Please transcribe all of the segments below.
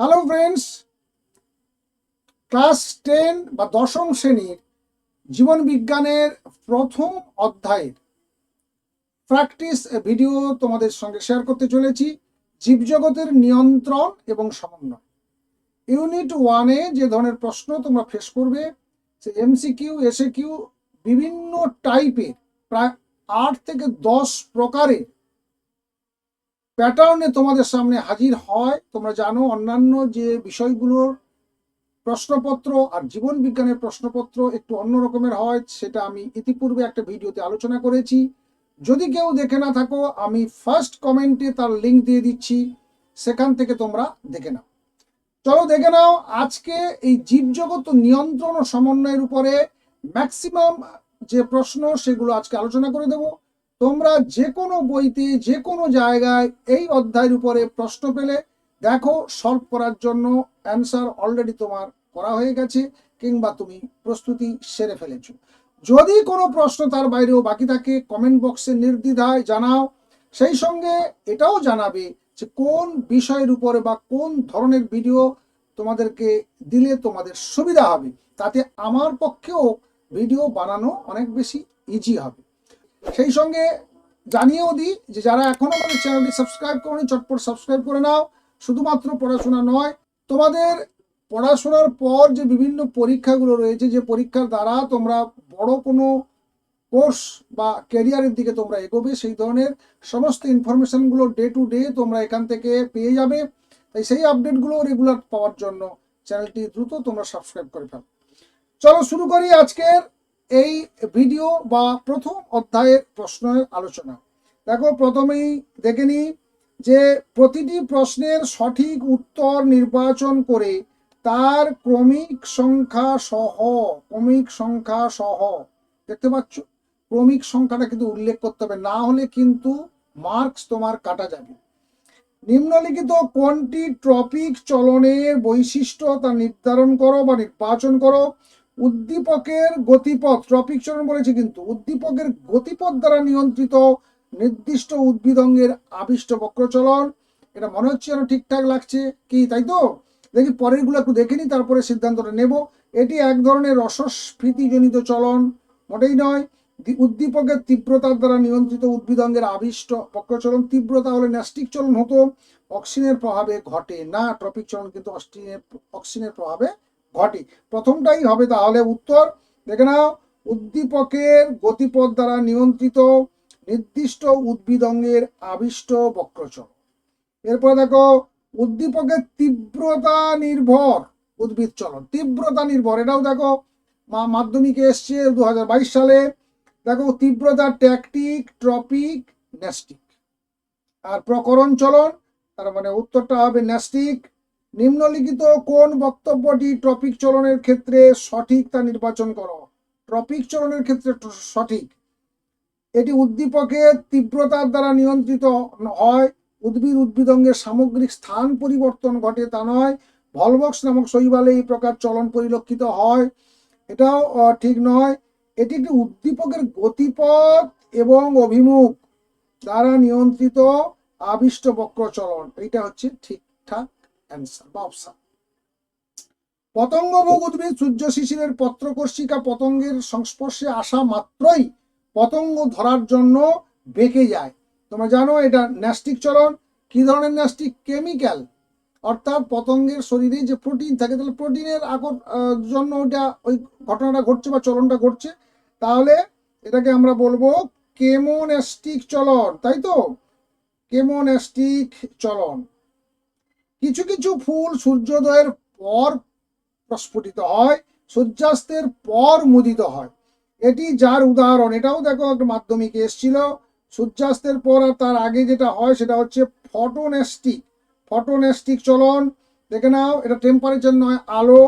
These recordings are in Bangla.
হ্যালো ফ্রেন্ডস ক্লাস টেন বা দশম শ্রেণির জীবন বিজ্ঞানের প্রথম অধ্যায়ের প্র্যাকটিস ভিডিও তোমাদের সঙ্গে শেয়ার করতে চলেছি। জীবজগতের নিয়ন্ত্রণ এবং সমন্বয়। ইউনিট ওয়ানে যে ধরনের প্রশ্ন তোমরা ফেস করবে, সে এমসিকিউ এসে কিউ বিভিন্ন টাইপের প্রায় আট থেকে দশ প্রকারের প্যাটার্নে তোমাদের সামনে হাজির হয়, তোমরা জানো অন্যান্য যে বিষয়গুলোর প্রশ্নপত্র আর জীবন বিজ্ঞানের প্রশ্নপত্র একটু অন্য রকমের হয়, সেটা আমি ইতিপূর্বে একটা ভিডিওতে আলোচনা করেছি। যদি কেউ দেখে না থাকো, আমি ফার্স্ট কমেন্টে তার লিঙ্ক দিয়ে দিচ্ছি, সেখান থেকে তোমরা দেখে নাও। চলো দেখে নাও, আজকে এই জীবজগত নিয়ন্ত্রণ ও সমন্বয়ের উপরে ম্যাক্সিমাম যে প্রশ্ন, সেগুলো আজকে আলোচনা করে দেবো। তোমরা যে কোনো বইতে যে কোনো জায়গায় এই অধ্যায়ের উপরে প্রশ্ন পেলে, দেখো, সলভ করার জন্য অ্যান্সার অলরেডি তোমার করা হয়ে গেছে, কিংবা তুমি প্রস্তুতি সেরে ফেলেছো। যদি কোনো প্রশ্ন তার বাইরেও বাকি থাকে কমেন্ট বক্সে নির্দ্বিধায় জানাও। সেই সঙ্গে এটাও জানাবে যে কোন বিষয়ের উপরে বা কোন ধরনের ভিডিও তোমাদেরকে দিলে তোমাদের সুবিধা হবে, তাতে আমার পক্ষেও ভিডিও বানানো অনেক বেশি ইজি হবে। সেই সঙ্গে জানিয়েও দিই যে যারা এখনও আমাদের চ্যানেলটি সাবস্ক্রাইব করেনি, চটপট সাবস্ক্রাইব করে নাও। শুধুমাত্র পড়াশোনা নয়, তোমাদের পড়াশোনার পর যে বিভিন্ন পরীক্ষাগুলো রয়েছে, যে পরীক্ষার দ্বারা তোমরা বড় কোনো কোর্স বা ক্যারিয়ারের দিকে তোমরা এগোবে, সেই ধরনের সমস্ত ইনফরমেশনগুলো ডে টু ডে তোমরা এখান থেকে পেয়ে যাবে। তাই সেই আপডেটগুলো রেগুলার পাওয়ার জন্য চ্যানেলটি দ্রুত তোমরা সাবস্ক্রাইব করে ফেলো। চলো শুরু করি আজকের এই ভিডিও বা প্রথম অধ্যায়ের প্রশ্নের আলোচনা। দেখো, প্রথমেই দেখে নিই যে প্রতিটি প্রশ্নের সঠিক উত্তর নির্বাচন করে তার ক্রমিক সংখ্যা সহ, ক্রমিক সংখ্যা সহ, দেখতে পাচ্ছ? ক্রমিক সংখ্যাটা কিন্তু উল্লেখ করতে হবে, না হলে কিন্তু মার্কস তোমার কাটা যাবে। নিম্নলিখিত কোনটি ট্রপিক চলনের বৈশিষ্ট্য তা নির্ধারণ করো বা নির্বাচন করো। উদ্দীপকের গতিপথ ট্রপিক চলন বলেছে কিন্তু, উদ্দীপকের গতিপথ দ্বারা নিয়ন্ত্রিত নির্দিষ্ট উদ্ভিদ অঙ্গের আবিষ্ট বক্রচলন, এটা মনে হচ্ছে যেন ঠিকঠাক লাগছে কি, তাই তো? দেখি পরেরগুলো একটু দেখে নিই, তারপরে সিদ্ধান্তটা নেব। এটি এক ধরনের রসস্ফীতিজনিত চলন, মোটেই নয়। উদ্দীপকের তীব্রতার দ্বারা নিয়ন্ত্রিত উদ্ভিদ অঙ্গের আবিষ্ট বক্রচলন তীব্রতা হলে ন্যাস্টিক চলন হতো, অক্সিজেনের প্রভাবে ঘটে না ট্রপিক চলন কিন্তু অক্সিজেনের অক্সিজেনের প্রভাবে ঘটে। প্রথমটাই হবে তাহলে উত্তর। দেখে নাও, উদ্দীপকের গতিপথ দ্বারা নিয়ন্ত্রিত নির্দিষ্ট উদ্ভিদঙ্গের আবিষ্ট বক্রচলন এরপর দেখো, উদ্দীপকের তীব্রতা নির্ভর উদ্ভিদ চলন। তীব্রতা নির্ভর। এটাও দেখো মাধ্যমিকে এসছে দু হাজার বাইশ সালে। দেখো, তীব্রতা ট্যাকটিক, ট্রপিক, ন্যাস্টিক। আর প্রকরণ চলন, তার মানে উত্তরটা হবে ন্যাস্টিক নিম্নলিখিত কোন বক্তব্যটি ট্রপিক চলনের ক্ষেত্রে সঠিক তা নির্বাচন করো। ট্রপিক চলনের ক্ষেত্রে সঠিক। এটি উদ্দীপকের তীব্রতার দ্বারা নিয়ন্ত্রিত হয়, উদ্ভিদ উদ্ভিদঙ্গের সামগ্রিক স্থান পরিবর্তন ঘটে তা নয় ভলবক্স নামক শৈবালে এই প্রকার চলন পরিলক্ষিত হয়, এটাও ঠিক নয়। এটি একটি উদ্দীপকের গতিপথ এবং অভিমুখ দ্বারা নিয়ন্ত্রিত আবিষ্ট বক্রচলন। এটা হচ্ছে ঠিকঠাক অ্যান্সার বা অপশন পতঙ্গভোগ উদ্ভিদ সূর্য শিশিরের পত্রকর্ষিকা পতঙ্গের সংস্পর্শে আসা মাত্রই পতঙ্গ ধরার জন্য বেঁকে যায়। তোমরা জানো এটা ন্যাস্টিক চলন, কি ধরনের ন্যাস্টিক? কেমিক্যাল। অর্থাৎ পতঙ্গের শরীরে যে প্রোটিন থাকে, তাহলে প্রোটিনের আকর জন্য ওটা ওই ঘটনাটা ঘটছে বা চলনটা ঘটছে, তাহলে এটাকে আমরা বলব কেমোন্যাস্টিক চলন। তাই তো? কেমোন্যাস্টিক চলন। কিছু কিছু ফুল সূর্যোদয়ের পর প্রস্ফুটিত হয়, সূর্যাস্তের পর মুদিত হয়। এটি যার উদাহরণ? এটাও দেখো, একটা মাধ্যমিকে এসেছিল। সূর্যাস্তের পর আর তার আগে যেটা হয়, সেটা হচ্ছে ফটোনেস্টিক। ফটোনেস্টিক চলন, দেখে নাও, এটা টেম্পারেচার নয়, আলো।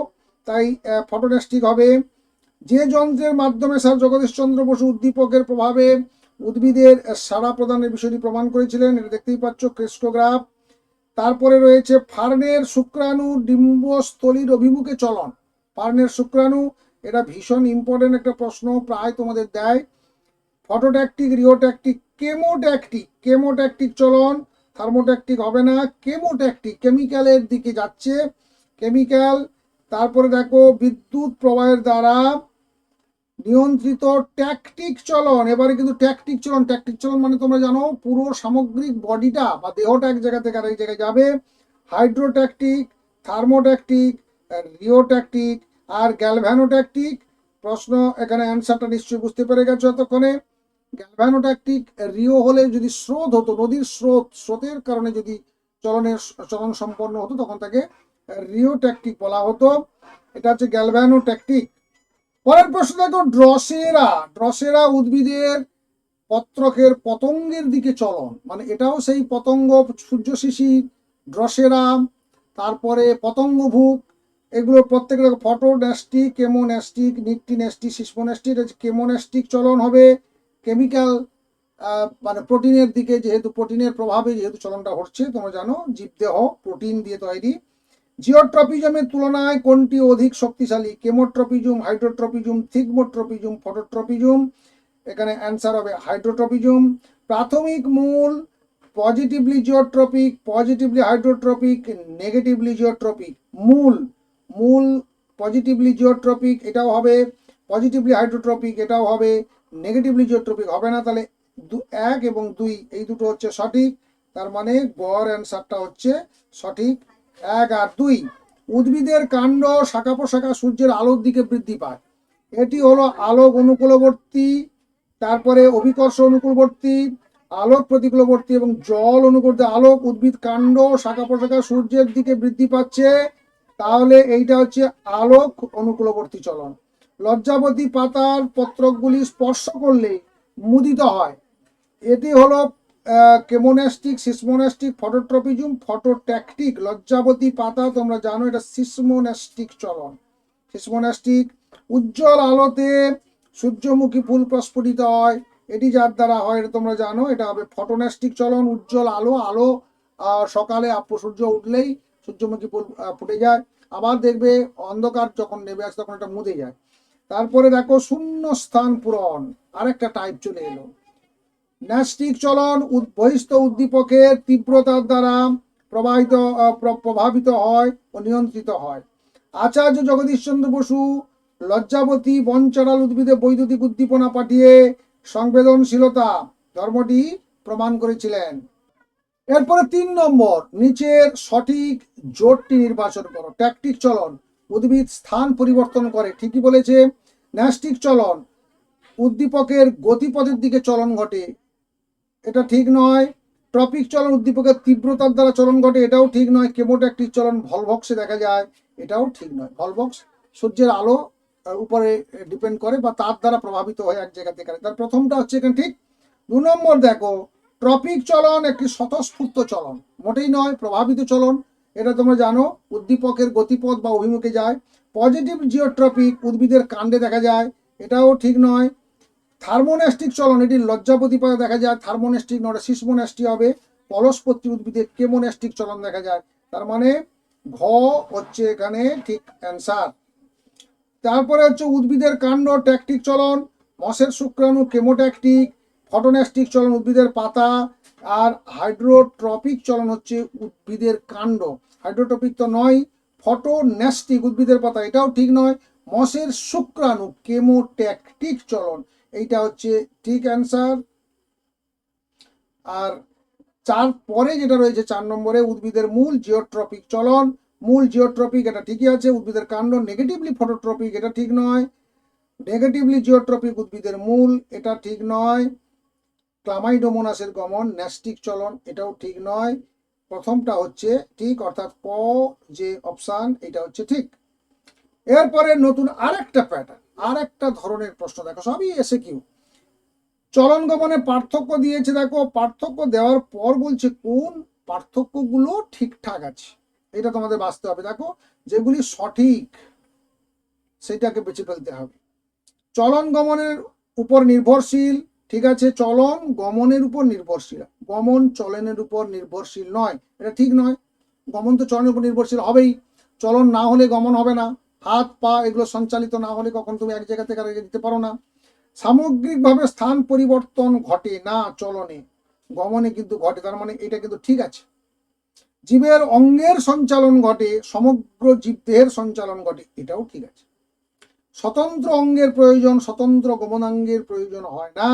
তাই ফটোনেস্টিক হবে। যে যন্ত্রের মাধ্যমে স্যার জগদীশ চন্দ্র বসু উদ্দীপকের প্রভাবে উদ্ভিদের সাড়া প্রদানের বিষয়টি প্রমাণ করেছিলেন, এটা দেখতেই পাচ্ছ, ক্রিস্টোগ্রাফ। তারপরে রয়েছে ফার্নের শুক্রাণু ডিম্বস্থলীর অভিমুখে চলন। ফার্নের শুক্রাণু, এটা ভীষণ ইম্পর্টেন্ট একটা প্রশ্ন, প্রায় তোমাদের দেয়। ফটোট্যাকটিক রিওট্যাকটিক কেমোট্যাকটিক কেমোট্যাকটিক চলন থার্মোট্যাকটিক হবে না কেমোট্যাকটিক কেমিক্যালের দিকে যাচ্ছে। কেমিক্যাল তারপরে দেখো বিদ্যুৎ প্রবাহের দ্বারা নিয়ন্ত্রিত ট্যাকটিক চলন। এবারে কিন্তু ট্যাকটিক চলন। ট্যাকটিক চলন মানে তোমরা জানো, পুরো সামগ্রিক বডিটা বা দেহটা এক জায়গা থেকে আরেক জায়গায় যাবে। হাইড্রোট্যাকটিক থার্মোট্যাকটিক রিওট্যাকটিক আর গ্যালভ্যানোট্যাকটিক প্রশ্ন এখানে অ্যান্সারটা নিশ্চয়ই বুঝতে পেরে গেছো এতক্ষণে। গ্যালভ্যানোট্যাকটিক রিও হলে যদি স্রোত হতো, নদীর স্রোত, স্রোতের কারণে যদি চলনের চলন সম্পন্ন হতো, তখন তাকে রিওট্যাকটিক বলা হতো। এটা হচ্ছে গ্যালভ্যানোট্যাকটিক পরের প্রশ্ন দেখো, ড্রসেরা ড্রসেরা উদ্ভিদের পত্রকের পতঙ্গের দিকে চলন। মানে এটাও সেই পতঙ্গ, সূর্য শিশির ড্রসেরা, তারপরে পতঙ্গভুক এগুলো প্রত্যেকের photonastic, chemonastic nyctinastic seismonastic chemonastic চলন হবে। কেমিক্যাল মানে প্রোটিনের দিকে যেহেতু, প্রোটিনের প্রভাবে যেহেতু চলনটা হচ্ছে, তোমরা জানো, জীবদেহ, প্রোটিন দিয়ে তৈরি। জিওট্রপিজমের তুলনায় কোনটি অধিক শক্তিশালী? Chemotropism, hydrotropism thigmotropism phototropism? এখানে অ্যান্সার হবে হাইড্রোট্রপিজম। প্রাথমিক মূল, positively geotropic, positively hydrotropic, negatively geotropic. মূল মূল, পজিটিভলি জিওট্রপিক, এটাও হবে। পজিটিভলি হাইড্রোট্রপিক, এটাও হবে। নেগেটিভলি জিওট্রপিক হবে না, তাহলে এক এবং দুই, এই দুটো হচ্ছে সঠিক। তার মানে গড় অ্যান্সারটা হচ্ছে সঠিক। এক আর দুই। উদ্ভিদের কাণ্ড শাখা প্রশাখা সূর্যের আলোর দিকে বৃদ্ধি পায়। এটি হলো আলোক অনুকূলবর্তী, তারপরে অভিকর্ষ অনুকূলবর্তী, আলোক প্রতিকূলবর্তী এবং জল অনুকূলবর্তী আলোক উদ্ভিদ কাণ্ড শাখা প্রশাখা সূর্যের দিকে বৃদ্ধি পাচ্ছে। তাহলে এইটা হচ্ছে আলোক অনুকূলবর্তী চলন। লজ্জাবতী পাতার পত্রকগুলি স্পর্শ করলে মুদিত হয়। এটি হলো কেমোন্যাস্টিক সিসমোন্যাস্টিক ফটোট্রপিজম, ফটোট্যাকটিক, লজ্জাবতী পাতা, তোমরা জানো এটা সিসমোন্যাস্টিক চলন। সিসমোন্যাস্টিক উজ্জ্বল আলোতে সূর্যমুখী ফুল প্রস্ফুটিত হয়। এটি যার দ্বারা হয় এটা তোমরা জানো, এটা হবে ফটোন্যাস্টিক চলন, উজ্জ্বল আলো আলো সকালে সূর্য উঠলেই সূর্যমুখী ফুল ফুটে যায়। আবার দেখবে অন্ধকার যখন নেমে আসে তখন এটা মুদে যায়। তারপরে দেখো শূন্য স্থান পূরণ, আরেকটা টাইপ চলে এলো। ন্যাস্টিক চলন বহিস্থ উদ্দীপকের তীব্রতার দ্বারা প্রবাহিত প্র- প্রভাবিত হয় ও নিয়ন্ত্রিত হয়। আচার্য জগদীশচন্দ্র বসু লজ্জাবতী বনচড়াল উদ্ভিদে বৈদ্যুতিক উদ্দীপনা পাঠিয়ে সংবেদনশীলতা ধর্মটি প্রমাণ করেছিলেন। এরপরে তিন নম্বর, নিচের সঠিক জোটটি নির্বাচন করো, ট্যাকটিক চলন। উদ্ভিদ স্থান পরিবর্তন করে, ঠিকই বলেছে, ন্যাস্টিক চলন। উদ্দীপকের গতিপথের দিকে চলন ঘটে এটা ঠিক নয়। ট্রপিক চলন উদ্দীপকের তীব্রতার দ্বারা চলন ঘটে, এটাও ঠিক নয়। কেমোট্যাকটিক চলন ভলভক্সে দেখা যায়, এটাও ঠিক নয়। ভলভক্স সূর্যের আলো উপরে ডিপেন্ড করে বা তার দ্বারা প্রভাবিত হয় এক জায়গা থেকে তার প্রথমটা হচ্ছে এখানে ঠিক দু নম্বর, দেখো, ট্রপিক চলন একটি স্বতঃস্ফূর্ত চলন, মোটেই নয়, প্রভাবিত চলন। এটা তোমরা জানো, উদ্দীপকের গতিপথ বা অভিমুখে যায়। পজিটিভ জিওট্রপিক উদ্ভিদের কাণ্ডে দেখা যায়, এটাও ঠিক নয়। থার্মোন্যাস্টিক চলন এটি লজ্জাপতি পাতা দেখা যায়, থার্মোন্যাস্টিক নয় সিসমোন্যাস্টি হবে পলসপত্রী উদ্ভিদের কেমোন্যাস্টিক চলন দেখা যায়। তার মানে ঘ হচ্ছে এখানে ঠিক অ্যান্সার তারপরে হচ্ছে উদ্ভিদের কাণ্ড, ট্যাকটিক চলন, মশের শুক্রাণু কেমোট্যাকটিক ফটোন্যাস্টিক চলন, উদ্ভিদের পাতা, আর হাইড্রোট্রপিক চলন হচ্ছে উদ্ভিদের কাণ্ড। হাইড্রোট্রপিক তো নয় ফটোন্যাস্টিক উদ্ভিদের পাতা, এটাও ঠিক নয়। মশের শুক্রাণু কেমোট্যাকটিক চলন। এইটা হচ্ছে ঠিক অ্যান্সার আর চার পরে যেটা রয়েছে, চার নম্বরে উদ্ভিদের মূল জিওট্রপিক চলন। মূল জিওট্রপিক এটা ঠিকই আছে, উদ্ভিদের কাণ্ড নেগেটিভলি ফটোট্রপিক এটা ঠিক নয়। নেগেটিভলি জিওট্রপিক উদ্ভিদের মূল, এটা ঠিক নয়। ক্লামাইডোমোনাসের গমন, ন্যাস্টিক চলন, এটাও ঠিক নয়। প্রথমটা হচ্ছে ঠিক, অর্থাৎ ক যে অপশান এটা হচ্ছে ঠিক। এরপরে নতুন আরেকটা প্যাটার্ন আরেকটা ধরনের প্রশ্ন দেখো, সবই এসে কিউ চলন গমনে পার্থক্য দিয়েছে, দেখো, পার্থক্য দেওয়ার পর বলছে কোন পার্থক্যগুলো ঠিকঠাক আছে। এটা তোমাদের বাঁচতে হবে, দেখো, যেগুলি সঠিক, সেটাকে বেছে ফেলতে হবে। চলন গমনের উপর নির্ভরশীল, ঠিক আছে, চলন গমনের উপর নির্ভরশীল। গমন চলনের উপর নির্ভরশীল নয়, এটা ঠিক নয়। গমন তো চলনের উপর নির্ভরশীল হবেই। চলন না হলে গমন হবে না। হাত, পা এগুলো সঞ্চালিত না হলে কখন তুমি এক জায়গা থেকে যেতে পারো না। সামগ্রিকভাবে স্থান পরিবর্তন ঘটে না চলনে গমনে কিন্তু ঘটে, তার মানে এটা কিন্তু ঠিক আছে। জীবের অঙ্গের সঞ্চালন ঘটে, সমগ্র জীবদেহের সঞ্চালন ঘটে, এটাও ঠিক আছে। স্বতন্ত্র অঙ্গের প্রয়োজন, স্বতন্ত্র গমনাঙ্গের প্রয়োজন হয় না।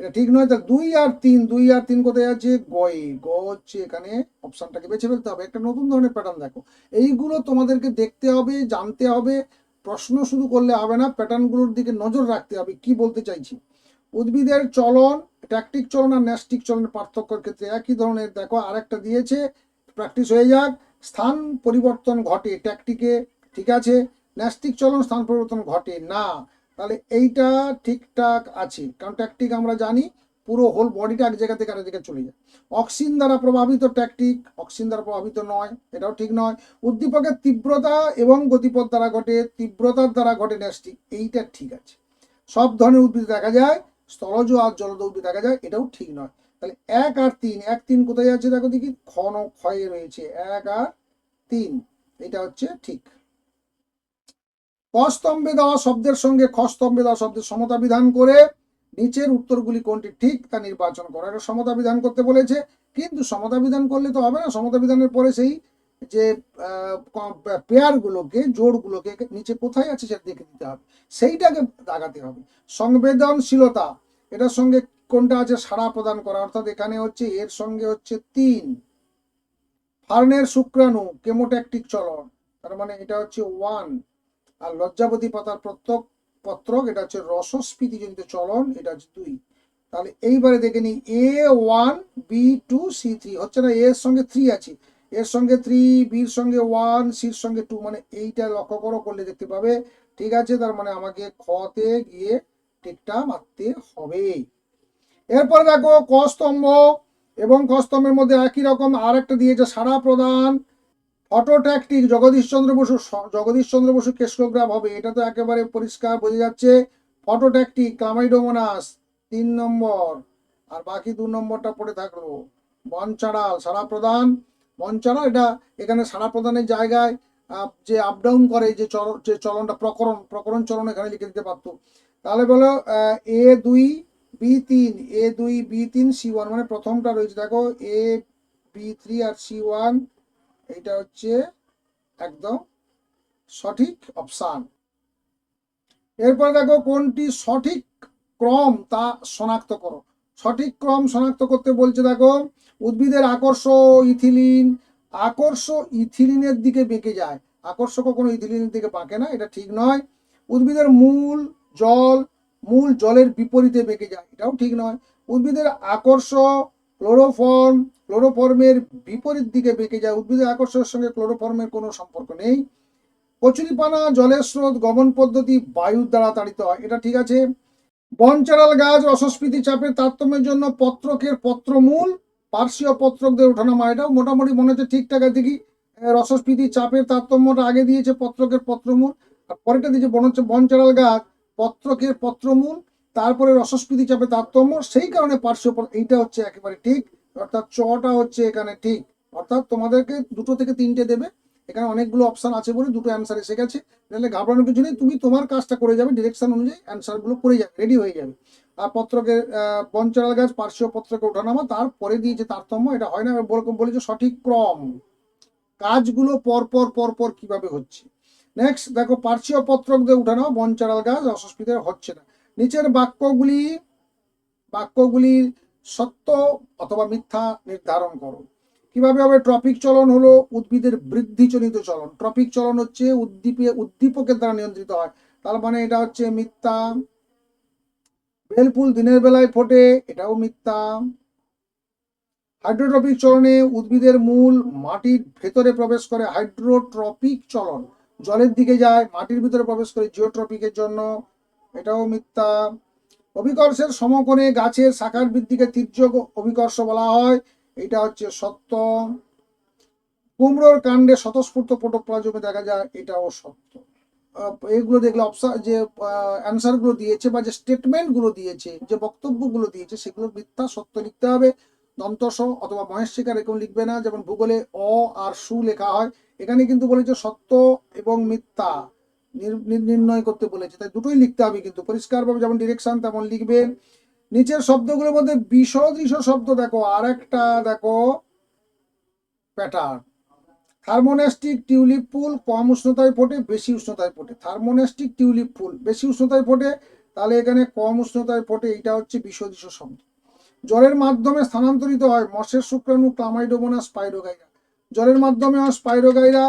এটা ঠিক নয় তা দুই আর তিন, দুই আর তিন কোথায় আছে? গয়ে, গ হচ্ছে এখানে অপশনটাকে বেছে ফেলতে হবে। একটা নতুন ধরনের প্যাটার্ন দেখো। এইগুলো তোমাদেরকে দেখতে হবে, জানতে হবে, প্রশ্ন শুধু করলে হবে না। প্যাটার্নগুলোর দিকে নজর রাখতে হবে, কি বলতে চাইছি? উদ্ভিদের চলন ট্যাকটিক চলন আর ন্যাস্টিক চলনের পার্থক্যের ক্ষেত্রে একই ধরনের, দেখো, আরেকটা দিয়েছে। প্র্যাকটিস হয়ে যাক। স্থান পরিবর্তন ঘটে ট্যাকটিকে ঠিক আছে? ন্যাস্টিক চলন, স্থান পরিবর্তন ঘটে না। তাহলে এইটা ঠিকঠাক আছে। কারণ ট্যাকটিক আমরা জানি, পুরো হোল বডিটা এক জায়গা থেকে আরেক জায়গায় চলে যায়। অক্সিন দ্বারা প্রভাবিত ট্যাকটিক অক্সিন দ্বারা প্রভাবিত নয়, এটাও ঠিক নয়। উদ্দীপকের তীব্রতা এবং গতিপথ দ্বারা ঘটে, তীব্রতার দ্বারা ঘটে ন্যাস্টিক এইটা ঠিক আছে। সব ধরনের উদ্ভিদ দেখা যায়, স্থলজ আর জলজ উদ্ভিদ দেখা যায়, এটাও ঠিক নয়। তাহলে এক আর তিন, এক তিন কোথায় আছে দেখো দেখি, ক্ষণ ক্ষয়ে রয়েছে। এক আর তিন, এটা হচ্ছে ঠিক। কস্তম্ভে দেওয়া শব্দের সঙ্গে খস্তম্ভে দেওয়া শব্দের সমতা বিধান করে নিচের উত্তরগুলি কোনটি ঠিক তা নির্বাচন করো। এটা সমতা বিধান করতে বলেছে, কিন্তু সমতা বিধান করলে তো হবে না। সমতা বিধানের পরে সেই যে পেয়ারগুলোকে, জোড়গুলোকে নিচে কোথায় আছে সেটা দেখে দিতে হবে। সেইটাকে দাগাতে হবে। সংবেদনশীলতা, এটার সঙ্গে কোনটা আছে? সাড়া প্রদান করা। অর্থাৎ এখানে হচ্ছে, এর সঙ্গে হচ্ছে তিন। ফার্নের শুক্রাণু, কেমোট্যাকটিক চলন। তার মানে এটা হচ্ছে ওয়ান আর লজ্জাবতী পাতার প্রত্যক পত্রক, এটা হচ্ছে রসস্ফীতিজনিত চলন, এটা হচ্ছে দুই। তাহলে এইবারে দেখে নিই A one B two C three হচ্ছে না এর সঙ্গে থ্রি আছে। এর সঙ্গে থ্রি বির সঙ্গে ওয়ান সির সঙ্গে টু মানে এইটা লক্ষ্য করো, করলে দেখতে পাবে। ঠিক আছে, তার মানে আমাকে খতে গিয়ে টিকটা মারতে হবে। এরপরে দেখো, ক স্তম্ভ, এবং ক স্তম্ভের মধ্যে একই রকম আর একটা দিয়েছে সারা প্রদান। অটোট্যাকটিক জগদীশ চন্দ্র বসু জগদীশ চন্দ্র বসু কেশোগ্রাফ হবে, এটা তো একেবারে পরিষ্কার বোঝা যাচ্ছে। ফটোট্যাকটিক ক্লামাইডোমোনাস তিন নম্বর, আর বাকি দু নম্বরটা পড়ে থাকল। বনচাড়াল সারা প্রদান। বনচাড়াল এটা এখানে সারা প্রদানের জায়গায় যে আপ ডাউন করে, যে চল যে চলনটা প্রকরণ প্রকরণ চলন এখানে লিখে দিতে পারতো। তাহলে বলো এ দুই, বি তিন, এ দুই, বি তিন, সি ওয়ান মানে প্রথমটা রয়েছে, দেখো, এ, বি থ্রি আর সি ওয়ান এইটা হচ্ছে একদম সঠিক অপশান এরপরে দেখো কোনটি সঠিক ক্রম তা শনাক্ত করো। সঠিক ক্রম শনাক্ত করতে বলছে দেখো, উদ্ভিদের আকর্ষ ইথিলিন, আকর্ষ ইথিলিনের দিকে বেঁকে যায়। আকর্ষক কোনো ইথিলিনের দিকে বাঁকে না, এটা ঠিক নয়। উদ্ভিদের মূল জল, মূল জলের বিপরীতে বেঁকে যায়, এটাও ঠিক নয়। উদ্ভিদের আকর্ষ ক্লোরোফর্ম ক্লোরোফর্মের বিপরীত দিকে বেঁকে যায়। উদ্ভিদের আকর্ষণের সঙ্গে ক্লোরোফর্মের কোনো সম্পর্ক নেই। কচুরিপানা, জলের স্রোত, গমন পদ্ধতি, বায়ুর দ্বারা তাড়িত হয়। এটা ঠিক আছে। বনচারাল গাছ রসস্ফীতি চাপের তারতম্যের জন্য পত্রকের পত্রমূল, পার্শ্বীয় পত্রকদের ওঠানামা। এটাও মোটামুটি মনে হচ্ছে ঠিকঠাক আছে। কি রসস্ফীতি চাপের তারতম্যটা আগে দিয়েছে পত্রকের পত্রমূল, আর পরেরটা দিয়েছে বন হচ্ছে বনচারাল গাছ, পত্রকের পত্রমূল, তারপরে রসস্ফীতি চাপে তারতম্য, সেই কারণে পার্শ্ব এইটা হচ্ছে একেবারে ঠিক। অর্থাৎ চটা হচ্ছে এখানে ঠিক। অর্থাৎ তোমাদেরকে দুটো থেকে তিনটে দেবে। এখানে অনেকগুলো অপশান আছে বলে দুটো অ্যান্সার এসে গেছে। তাহলে ঘাবড়ানোর কিছু নেই, তুমি তোমার কাজটা করে যাবে ডিরেকশন অনুযায়ী অ্যান্সারগুলো করে যাবে রেডি হয়ে যাবে। আর পত্রকে পঞ্চরাল গাছ, পার্শ্বীয় পত্রকে ওঠানামা তারপরে দিয়েছে তারতম্য, এটা হয় না বলকম বলেছে সঠিক ক্রম। কাজগুলো পরপর পরপর কীভাবে হচ্ছে? নেক্সট দেখো, পার্শ্বীয় পত্রকদের উঠানামা বনচারাল গাছ অসুস্থিত হচ্ছে না। নিচের বাক্যগুলি, বাক্যগুলির সত্য অথবা মিথ্যা নির্ধারণ করো। কীভাবে হবে? ট্রপিক চলন হলো উদ্ভিদের বৃদ্ধিজনিত চলন। ট্রপিক চলন হচ্ছে উদ্দীপে, উদ্দীপকের দ্বারা নিয়ন্ত্রিত হয়। তার মানে এটা হচ্ছে মিথ্যা। বেলফুল দিনের বেলায় ফোটে, এটাও মিথ্যা। হাইড্রোট্রপিক চলনে উদ্ভিদের মূল মাটির ভেতরে প্রবেশ করে হাইড্রোট্রপিক চলন। জলের দিকে যায়, মাটির ভিতরে প্রবেশ করে জিওট্রপিকের জন্য। এটাও মিথ্যা। অভিকর্ষের সমকোণে গাছের শাখার বৃদ্ধিকে তীর্যক অভিকর্ষ বলা হয়। এটা হচ্ছে সত্য। কুমড়োর কাণ্ডে স্বতঃস্ফূর্ত প্রোটোপ্লাজমে দেখা যায় এটাও সত্য। এগুলো দেখলে অপশন যে অ্যান্সারগুলো দিয়েছে বা যে স্টেটমেন্টগুলো দিয়েছে, যে বক্তব্যগুলো দিয়েছে, সেগুলো মিথ্যা, সত্য লিখতে হবে। দন্তস অথবা মহেশ শিকার এরকম লিখবে না। যেমন ভূগোলে অ আর সু লেখা হয়। এখানে কিন্তু বলেছে সত্য এবং মিথ্যা। নির্ণয় করতে বলেছে। তাই দুটোই লিখতে হবে কিন্তু। পরিষ্কারভাবে যেমন ডিরেকশন তেমন লিখবে নিচের শব্দগুলোর মধ্যে বিষদৃশ শব্দ দেখো আর একটা দেখো প্যাটার্ন থার্মোনাস্টিক টিউলিপ ফুল কম উষ্ণতায় ফোটে, বেশি উষ্ণতায় ফোটে। থার্মোনাস্টিক টিউলিপ ফুল বেশি উষ্ণতায় ফোটে, তাহলে এখানে কম উষ্ণতায় ফোটে, এইটা হচ্ছে বিষদৃশ শব্দ। জলের মাধ্যমে স্থানান্তরিত হয় মশের শুক্রাণু ক্লামাইডোমোনাস স্পাইরোগাইরা জলের মাধ্যমে হয় স্পাইরোগাইরা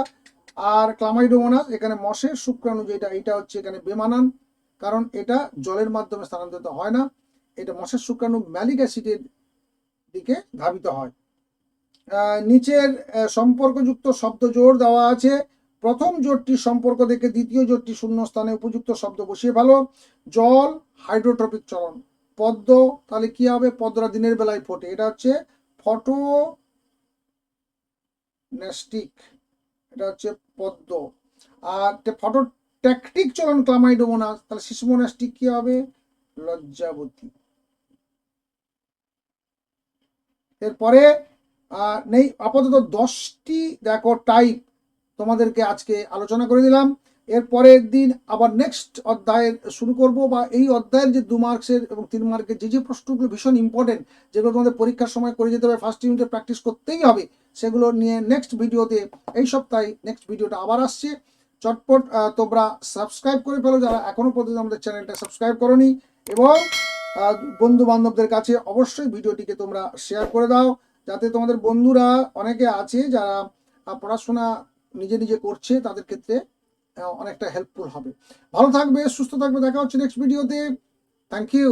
আর ক্লামাইডোমোনাস এখানে মশের শুক্রাণু যেটা, এটা হচ্ছে এখানে বেমানান, কারণ এটা জলের মাধ্যমে স্থানান্তরিত হয় না, এটা মশের শুক্রাণু ম্যালিক অ্যাসিডের দিকে ধাবিত হয়। নিচের সম্পর্কযুক্ত শব্দ জোর দেওয়া আছে, প্রথম জোরটির সম্পর্ক দেখে দ্বিতীয় জোরটি শূন্য স্থানে উপযুক্ত শব্দ বসিয়ে ভালো জল, হাইড্রোট্রপিক চলন, পদ্ম, তাহলে কি হবে? পদ্মরা দিনের বেলায় ফোটে, এটা হচ্ছে ফটো নেস্টিক এটা হচ্ছে পদ্ম। আর ফটো ট্যাকটিক চলন ক্লামাইডোমোনাস তাহলে শিশুমোনাস্টিক কি হবে? লজ্জাবতী। এরপরে নেই, আপাতত দশটি, দেখো টাইপ তোমাদেরকে আজকে আলোচনা করে দিলাম। এর পরের দিন আবার নেক্সট অধ্যায়ের শুরু করব বা এই অধ্যায়ের যে দু মার্কসের এবং তিন মার্কের যে যে প্রশ্নগুলো ভীষণ ইম্পর্টেন্ট যেগুলো তোমাদের পরীক্ষার সময় করে যেতে হবে ফার্স্ট ইউনিটে প্র্যাকটিস করতেই হবে সেগুলো নিয়ে নেক্সট ভিডিওতে, এই সপ্তাহে নেক্সট ভিডিওটা আবার আসছে। চটপট তোমরা সাবস্ক্রাইব করে ফেলো যারা এখনও পর্যন্ত আমাদের চ্যানেলটা সাবস্ক্রাইব করনি। এবং বন্ধু বান্ধবদের কাছে অবশ্যই ভিডিওটিকে তোমরা শেয়ার করে দাও। যাতে তোমাদের বন্ধুরা অনেকে আছে যারা পড়াশোনা নিজে নিজে করছে, তাদের ক্ষেত্রে অনেকটা হেল্পফুল হবে। ভালো থাকবে, সুস্থ থাকবে। দেখা হচ্ছে নেক্সট ভিডিওতে। Thank you